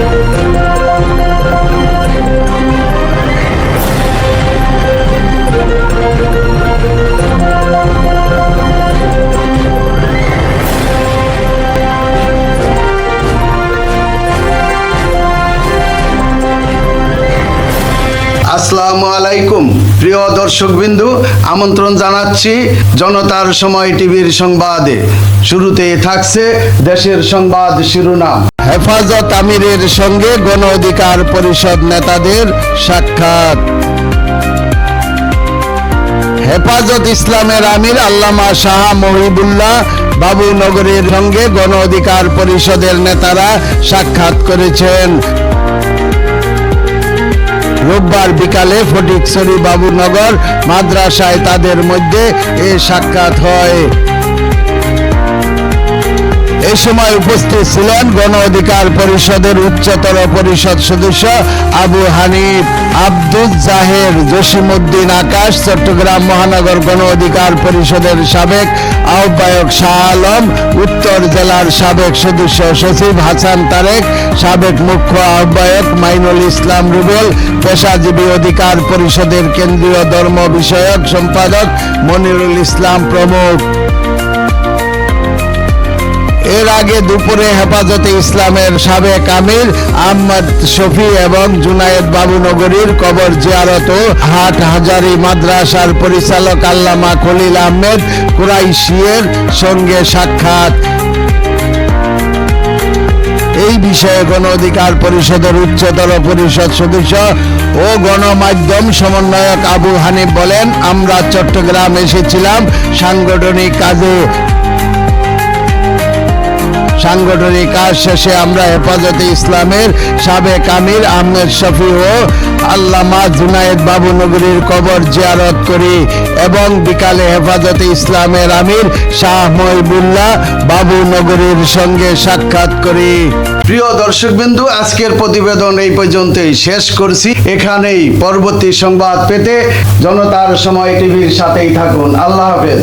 Thank you. আসসালামু আলাইকুম। প্রিয় দর্শকবিন্দু, আমন্ত্রণ জানাচ্ছি জনতার সময় টিভির সংবাদে। শুরুতে থাকছে দেশের সংবাদ শিরোনাম। হেফাজত আমিরের সঙ্গে গণ অধিকার পরিষদ নেতাদের সাক্ষাৎ। হেফাজত ইসলামের আমির আল্লামা শাহ মহিবুল্লাহ বাবুনগরের সঙ্গে গণ অধিকার পরিষদের নেতারা সাক্ষাৎ করেছেন। রোববার বিকালে ফটিকছড়ি বাবুনগর মাদ্রাসায় তাদের মধ্যে এ সাক্ষাৎ হয়। এই সময় উপস্থিত ছিলেন গণ অধিকার পরিষদের উচ্চতর পরিষদ সদস্য আবু হানিফ আব্দুল জাহের জসিমুদ্দিন আকাশ, চট্টগ্রাম মহানগর গণ অধিকার পরিষদের সাবেক আহ্বায়ক শাহ আলম, উত্তর জেলার সাবেক সদস্য সচিব হাসান তারেক, সাবেক মুখ্য আহ্বায়ক মাইনুল ইসলাম রুবেল, পেশাজীবী অধিকার পরিষদের কেন্দ্রীয় ধর্ম বিষয়ক সম্পাদক মনিরুল ইসলাম প্রমুখ। আগে দুপুরে হেফাজতে ইসলামের সাবেক আমির আহমদ শফি এবং জুনায়েদ বাবুনগরীর কবর জিয়ারত ও হাট হাজারি মাদ্রাসার পরিচালক আল্লামা খলিল আহমেদ কুরাইশিয়ের সঙ্গে সাক্ষাৎ। এই বিষয়ে গণ অধিকার পরিষদের উচ্চতর পরিষদ সদস্য ও গণমাধ্যম সমন্বয়ক আবু হানিফ বলেন, আমরা চট্টগ্রাম এসেছিলাম সাংগঠনিক কাজে। সাংগঠনিক কাজ শেষে আমরা হেফাজতে ইসলামের সাবেক আমির আহমেদ শফি ও আল্লামা জুনায়েদ বাবুনগরীর কবর জিয়ারত করি এবং বিকালে হেফাজতে ইসলামের আমির শাহ মহিবুল্লাহ বাবুনগরীর সঙ্গে সাক্ষাৎ করি। প্রিয় দর্শকবিন্দু, আজকের প্রতিবেদন এই পর্যন্তই শেষ করছি। এখানেই পরবর্তী সংবাদ পেতে জনতার সময় টিভির সাথেই থাকুন। আল্লাহ হাফেজ।